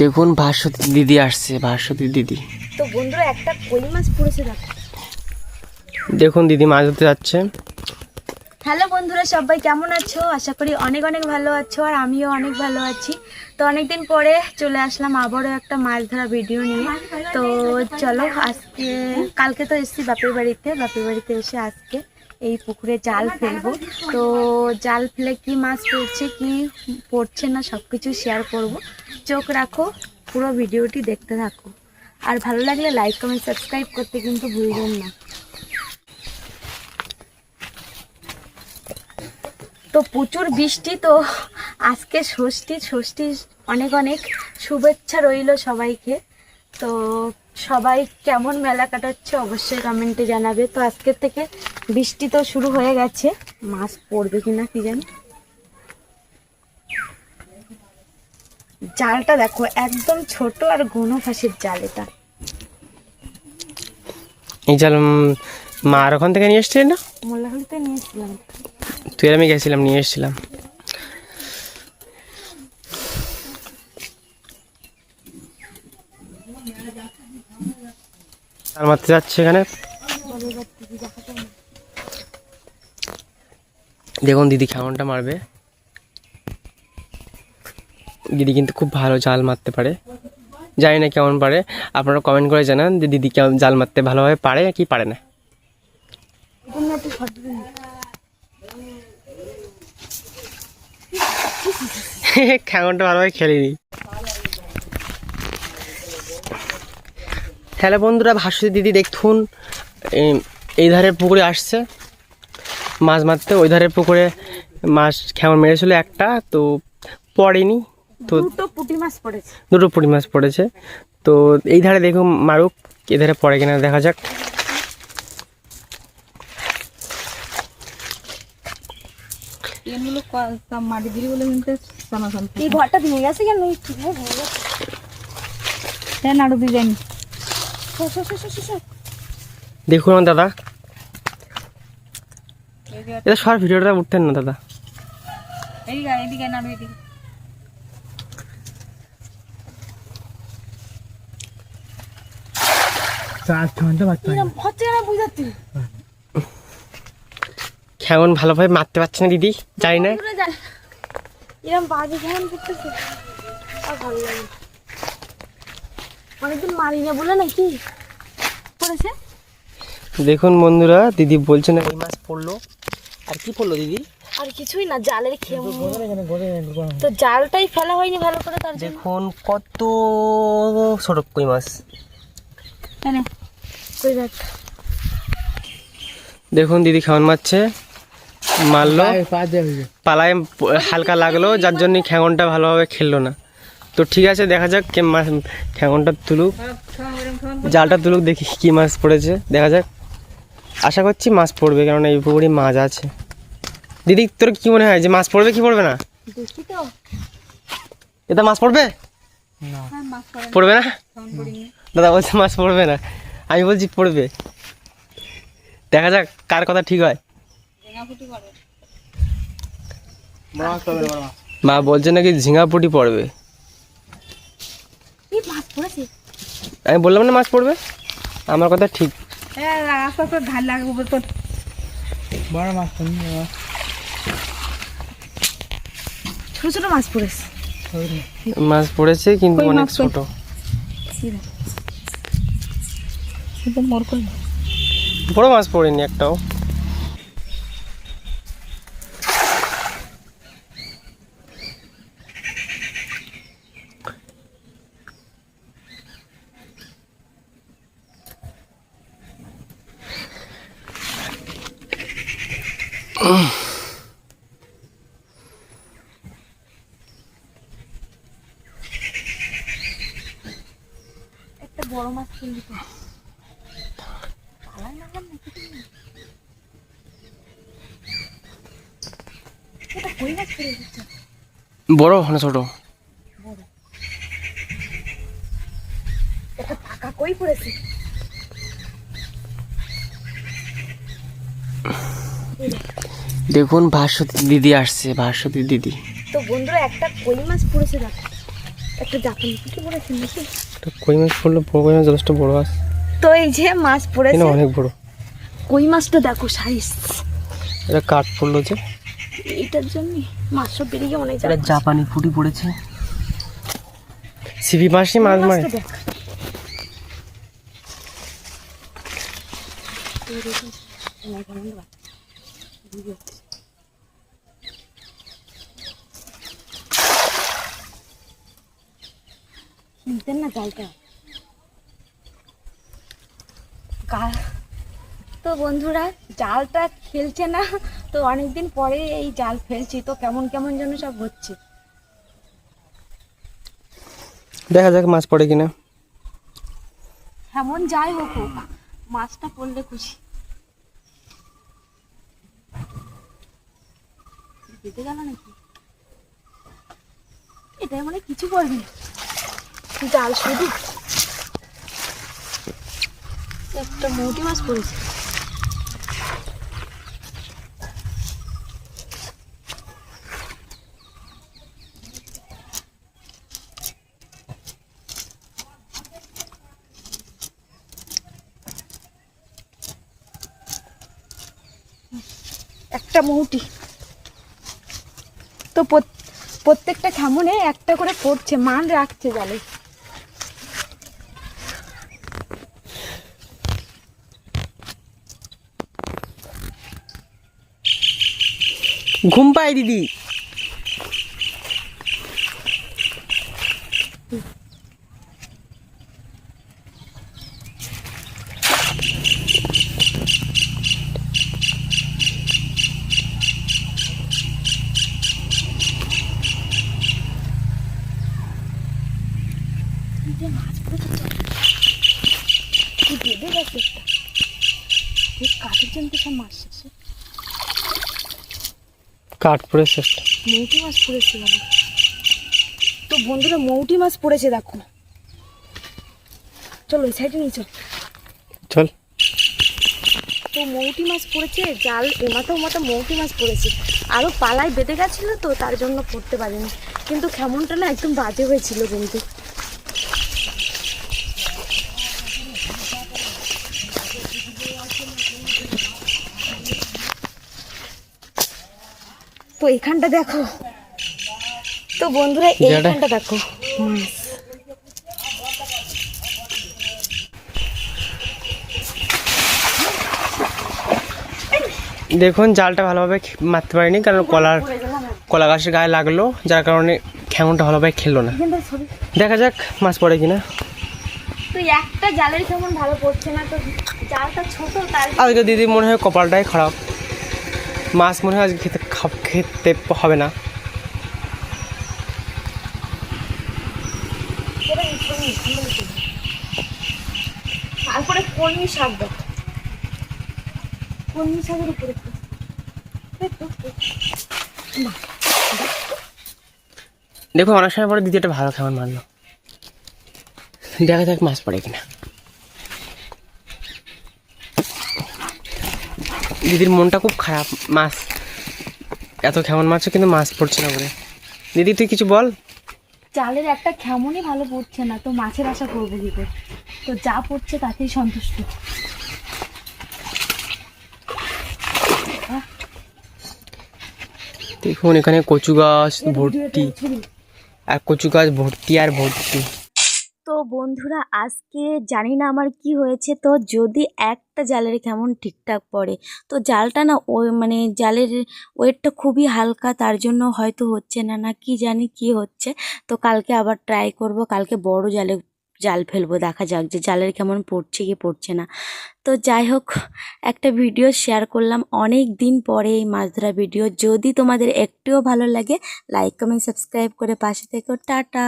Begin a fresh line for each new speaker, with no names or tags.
দেখুন ভাস্বতী দিদি আসছে ভাস্বতী দিদি।
তো বন্ধুরা একটা কই মাছ পড়েছে দেখো।
দেখুন দিদি মাছ ধরতে যাচ্ছে।
হ্যালো বন্ধুরা সবাই কেমন আছো? আশা করি অনেক অনেক ভালো আছো আর আমিও অনেক ভালো আছি। তো অনেকদিন পরে চলে আসলাম আবারও একটা মাছ ধরা ভিডিও নিয়ে। তো চলো আজকে কালকে তো এসেছি বাপের বাড়িতে বাপের বাড়িতে এসে আজকে এই পুকুরে জাল ফেলব। তো জাল ফেলে কি মাছ পড়ছে কি পড়ছে না সব কিছু শেয়ার করব। চোখ রাখো পুরো ভিডিওটি দেখতে থাকো। আর ভালো লাগলে লাইক কমেন্ট সাবস্ক্রাইব করতে কিন্তু ভুলবেন না। তো প্রচুর বৃষ্টি তো আজকে ষষ্ঠী ষষ্ঠীর অনেক অনেক শুভেচ্ছা রইল সবাইকে। তো সবাই কেমন মেলা কাটাচ্ছে অবশ্যই কমেন্টে জানাবে। তো আজকের থেকে বৃষ্টি তো শুরু হয়ে গেছে। মাছ পড়বে কিনা কি জানি। জালটা দেখো একদম ছোট আর ঘন ফাঁসের জাল এটা।
এই জাল মার ওখান থেকে নিয়ে এসছিলি না?
মোল্লাহলিতে নিয়েছিলাম
তুই আমি গেছিলাম নিয়ে এসেছিলাম। জাল মারতে যাচ্ছে এখানে। দেখুন, দিদি কেমনটা মারবে। দিদি কিন্তু খুব ভালো জাল মারতে পারে। জানি না কেমন পারে। আপনারা কমেন্ট করে জানান যে দিদি কেমন জাল মারতে ভালোভাবে পারে কি পারে না। খেমনটা ভালোভাবে খেলিনি। হ্যালো বন্ধুরা ভাস্বতী দিদি দেখুন এই ধারে পুকুরে আসছে। মাছ মারতে ওই ধারের পুকুরে মাছ কেমন মেরেছিল একটা তো পড়েনি। তো
দুটো পুঁটি মাছ পড়েছে।
দুটো পুঁটি মাছ পড়েছে। তো এই ধারে দেখুন মারুক এ ধারে পড়ে কিনা দেখা যাক। দেখুন দাদা এটা সর ভিডিওটা উঠতেন না দাদা।
এদিকে এদিকে
ভালোভাবে মারতে পারছে না দিদি? জানি না।
এরম বাজে কেমন করতেছে? আর ভালো লাগে অনেকদিন মারি না বলে নাকি? পড়েছে
দেখুন বন্ধুরা দিদি বলছে না এই মাছ পড়ল। আর কি পড়ল দিদি?
আর কিছুই না জালের খেয়ে তো জালটাই ফেলা হয়নি ভালো করে তার
দেখুন কত ছোট কই মাছ।
হ্যাঁ
দেখুন দিদি কেমন মারছে। মারলো। পালায় হালকা লাগল যার জন্য খ্যাঙনটা ভালোভাবে খেললো না। তো ঠিক আছে দেখা যাক কে মাছ খ্যাঙনটা তুলুক। জালটা তুলুক দেখি কি মাছ পড়েছে। দেখা যাক। আশা করছি মাছ পড়বে কারণ এই পুকুরে মাছ আছে। দিদি তোর কি মনে হয় যে মাছ পড়বে কি পড়বে না?
দেখি
এটা মাছ পড়বে? পড়বে না? দাদা বলছে মাছ পড়বে না। আমি বলছি পড়বে। দেখা যাক কার কথা ঠিক হয়। মা বলছে নাকি ঝিঙাপুটি পড়বে।
এই মাছ
আমি বললাম না মাছ পড়বে? আমার কথা ঠিক।
হ্যাঁ আস্তে আস্তে ধান লাগবে তোর।
ছোট ছোট মাছ পড়েছে।
মাছ পড়েছে কিন্তু অনেক ছোট। বড় মাছ পড়েনি একটাও
একটা বড় মাছ কিনবি তো। পালাই না নাকি তুমি? এটা কই মাছ পড়ে গেছে
বড় না ছোট।
এটা টাকা কই পড়েছে?
দেখুন ভাস্বতী দিদি আসছে ভাস্বতী দিদি।
তো তো বন্ধুরা একটা কই মাছ পড়েছে দেখো। একটা জাপানি পুঁটি পড়েছে নাকি?
কই মাছ পড়ল? বড় কই মাছ যথেষ্ট বড় মাছ।
তো এই যে মাছ পড়েছে।
অনেক বড়।
কই মাছটা দেখো সাইজ
এটা কাঠ পড়ল যে।
এইটার জন্য মাছ সব বেরিয়ে অনেক
এটা জাপানি ফুটি পড়েছে। সিপি মাছই মাছ মারে
মাছটা দেখ। নিতেন না জালটা তো বন্ধুরা জালটা খেলছে না তো অনেকদিন পরে এই জাল ফেলছি তো কেমন কেমন যেন সব হচ্ছে।
দেখা যাক মাছ পড়ে কিনা।
এমন যাই হোক মাছটা পড়লে খুশি। বেঁধে গেল নাকি? এটাই মানে কিছু পড়বে না জাল শুধু? একটা মৌটি মাছ পড়েছে। একটা মৌটি তো প্রত- প্রত্যেকটা খামনে একটা করে পড়ছে, মান রাখছে জালে।
ঘুম পাই দিদি।
কাঠের জন্য সব মাছ শেষে
কাঠ পড়েছে।
মৌটি মাছ পড়েছে বাবা। তো বন্ধুরা মৌটি মাছ পড়েছে দেখো। চলো ওই সাইডে নিয়ে চল।
চল।
তো মৌটি মাছ পড়েছে জাল এমাথা ওমাথা মৌটি মাছ পড়েছে। আরও পালায় বেঁধে গেছিল তো তার জন্য পড়তে পারিনি। কিন্তু কেমনটা না একদম বাজে হয়েছিল কিন্তু এখানটা দেখো। তো বন্ধুরা এইখানটা দেখো। মাছ
দেখুন জালটা ভালোভাবে মারতে পারিনি কারণ কলার কলা গাছের গায়ে লাগল যার কারণে খ্যামনটা ভালোভাবে খেললো না। দেখা। যাক মাছ পড়ে কিনা।
একটা জালের কেমন ভালো পড়ছে না তো জালটা ছোট তার
আজকে দিদি মনে হয় কপালটাই খারাপ। মাছ মনে হয় আজকে খেতে খেতে হবে না।
তারপরে কলমি শাক কলমি শাকের উপরে।
দেখো অনেক সময় পরে দিদি একটা ভালো খাবার মারলো দেখা যাক মাছ পড়ে কিনা। দিদির মনটা খুব খারাপ। মাছ এত কেমন মাছ কিন্তু মাছ পড়ছে না বলে। দিদি তুই কিছু বল?
চালের একটা কেমনই ভালো পড়ছে না তো মাছের আশা করব করে? তো যা পড়ছে তাতেই সন্তুষ্ট।
দেখুন এখানে কচু গাছ ভর্তি। আর কচু গাছ ভর্তি আর ভর্তি।
বন্ধুরা, আজকে জানি না আমার কি হয়েছে। তো যদি একটা জালের কেমন ঠিকঠাক পড়ে, তো জালটা না ওই মানে জালের ওয়েটটা খুবই হালকা, তার জন্য হয়তো হচ্ছে না না কি জানি কি হচ্ছে। তো কালকে আবার ট্রাই করব, কালকে বড় জালে, জাল ফেলব, দেখা যাক যে জালের কেমন পড়ছে কি পড়ছে না। তো যাই হোক, একটা ভিডিও শেয়ার করলাম। অনেক দিন পরে এই মাছ ধরা ভিডিও যদি তোমাদের একটুও ভালো লাগে লাইক কমেন্ট সাবস্ক্রাইব করে পাশে থেকো। টাটা!